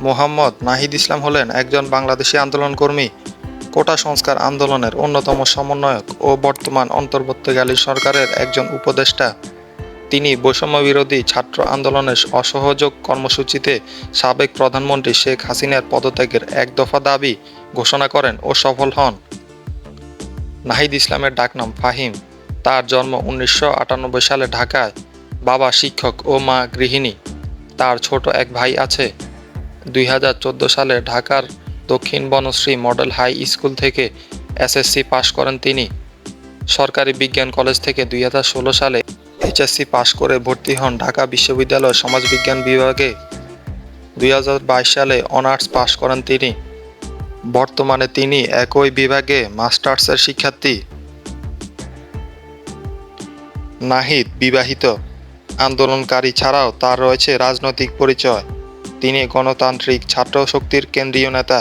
মোহাম্মদ নাহিদ ইসলাম হলেন একজন বাংলাদেশি আন্দোলনকর্মী, কোটা সংস্কার আন্দোলনের অন্যতম সমন্বয়ক ও বর্তমান অন্তর্বর্তীকালী সরকারের একজন উপদেষ্টা। তিনি বৈষম্য বিরোধী ছাত্র আন্দোলনের অসহযোগ কর্মসূচিতে সাবেক প্রধানমন্ত্রী শেখ হাসিনার পদত্যাগের এক দফা দাবি ঘোষণা করেন ও সফল হন। নাহিদ ইসলামের ডাকনাম ফাহিম। তার জন্ম উনিশশো আটানব্বই সালে ঢাকায়। বাবা শিক্ষক ও মা গৃহিণী। তার ছোট এক ভাই আছে। দুই হাজার চোদ্দ সালে ঢাকার দক্ষিণ বনশ্রী মডেল হাই স্কুল থেকে এসএসসি পাশ করেন তিনি। সরকারি বিজ্ঞান কলেজ থেকে দুই হাজার ষোলো সালে এইচএসসি পাশ করে ভর্তি হন ঢাকা বিশ্ববিদ্যালয় সমাজবিজ্ঞান বিভাগে। দুই হাজার বাইশ সালে অনার্স পাশ করেন তিনি। বর্তমানে তিনি একই বিভাগে মাস্টার্সের শিক্ষার্থী। নাহিদ বিবাহিত। আন্দোলনকারী ছাড়াও তার রয়েছে রাজনৈতিক পরিচয়। তিনি গণতান্ত্রিক ছাত্র শক্তির কেন্দ্রীয় নেতা।